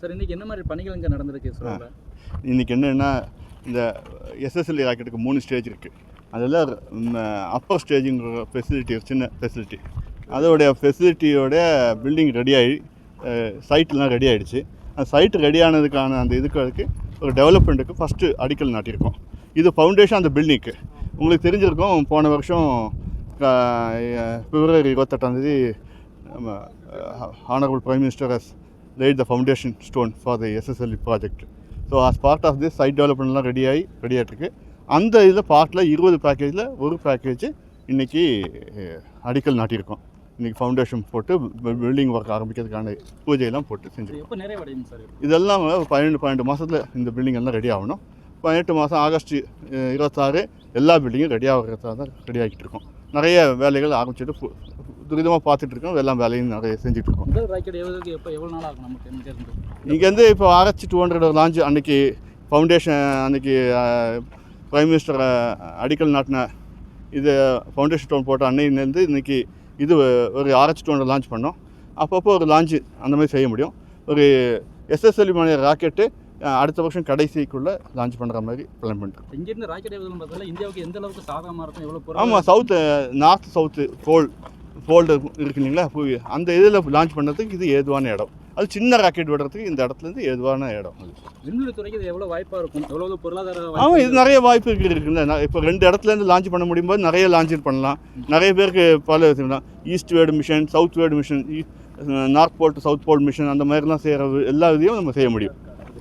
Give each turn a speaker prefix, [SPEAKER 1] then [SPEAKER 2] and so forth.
[SPEAKER 1] Sir இன்னைக்கு என்ன மாதிரி பணிகள் இங்கே நடந்திருக்கு சொல்லுங்க.
[SPEAKER 2] இன்றைக்கி என்னென்னா இந்த எஸ்எஸ்எல்இ ராக்கெட்டுக்கு மூணு ஸ்டேஜ் இருக்குது அதில் அப்பர் ஸ்டேஜுங்கிற ஃபெசிலிட்டி சின்ன ஃபெசிலிட்டி அதோடைய ஃபெசிலிட்டியோட பில்டிங் ரெடி ஆகி சைட்லாம் ரெடி ஆகிடுச்சு அந்த சைட்டு ரெடி ஆனதுக்கான அந்த இதுக்கு ஒரு டெவலப்மெண்ட்டுக்கு ஃபஸ்ட்டு அடிக்கல் நாட்டியிருக்கோம். இது ஃபவுண்டேஷன் அந்த பில்டிங்க்கு உங்களுக்கு தெரிஞ்சிருக்கும் போன வருஷம் பிப்ரவரி இருபத்தெட்டாந்தேதி நம்ம honourable prime minister has laid the foundation stone for the SSLE project so as part of this site டெவலப்மெண்ட்லாம் ready ஆகி ரெடி ஆகிட்டுருக்கு அந்த இதில் பார்ட்டில் இருபது பேக்கேஜில் ஒரு பேக்கேஜ் இன்றைக்கி அடிக்கல் நாட்டியிருக்கோம். இன்றைக்கி ஃபவுண்டேஷன் போட்டு பில்டிங் ஒர்க் ஆரம்பிக்கிறதுக்கான பூஜையெல்லாம் போட்டு செஞ்சுருக்கோம்? இதெல்லாம் பன்னெண்டு பன்னெண்டு மாதத்தில் இந்த பில்டிங் எல்லாம் ரெடி ஆகணும். பதினெட்டு மாதம் ஆகஸ்ட் இருபத்தாறு எல்லா பில்டிங்கும் ரெடி ஆகிறதா தான் ரெடி ஆகிட்டு இருக்கோம் நிறைய வேலைகள் ஆரம்பிச்சுட்டு துரிதமாக பார்த்துட்டு இருக்கோம் எல்லா வேலையும் நிறைய
[SPEAKER 1] எவ்வளோக்கு எப்போ எவ்வளோ நாள் ஆகும் நமக்கு
[SPEAKER 2] இங்கேருந்து இப்போ ஆர்ஹெச் டூ ஹண்ட்ரட் லான்ச் அன்னைக்கு ஃபவுண்டேஷன் அன்னைக்கு பிரைம் மினிஸ்டர் அடிக்கல் நாட்டின இது ஃபவுண்டேஷன் ஸ்டோன் போட்ட அன்னையிலேருந்து இன்னைக்கு இது ஒரு ஆர்ஹெச் டூ ஹண்ட்ரட் லான்ச் பண்ணோம். அப்பப்போ ஒரு லான்ச்சு அந்த மாதிரி செய்ய முடியும். ஒரு எஸ்எஸ்எல்வி மணி ராக்கெட்டு அடுத்த வருஷம் கடைசிக்குள்ளே லான்ச் பண்ணுற மாதிரி பிளான் பண்ணிட்டு
[SPEAKER 1] இங்கேருந்து ராக்கெட் ஏவுதல் இந்தியாவுக்கு எந்த அளவுக்கு சாதகமாக இருக்கும்? எவ்வளோ
[SPEAKER 2] ஆமாம் சவுத்து நார்த் சவுத்து ஃபோல் ஃபோல்டு இருக்கு இல்லைங்களா? புவி அந்த இதில் லான்ச் பண்ணுறதுக்கு இது ஏதுவான இடம். அது சின்ன ராக்கெட் விடுறதுக்கு இந்த இடத்துலேருந்து ஏதுவான இடம். அது
[SPEAKER 1] விண்வெளி துறைக்கு இது எவ்வளோ வாய்ப்பாக இருக்கும்? எவ்வளோ பொருளாதார
[SPEAKER 2] ஆமாம் இது நிறைய வாய்ப்பு இருக்கு- இருக்குல்ல. இப்போ ரெண்டு இடத்துலேருந்து லான்ச் பண்ண முடியும் போது நிறைய லான்ச் பண்ணலாம். நிறைய பேருக்கு பல eastward mission southward mission north pole to south pole mission அந்த மாதிரிலாம் செய்கிற எல்லா இதையும் நம்ம செய்ய முடியும்.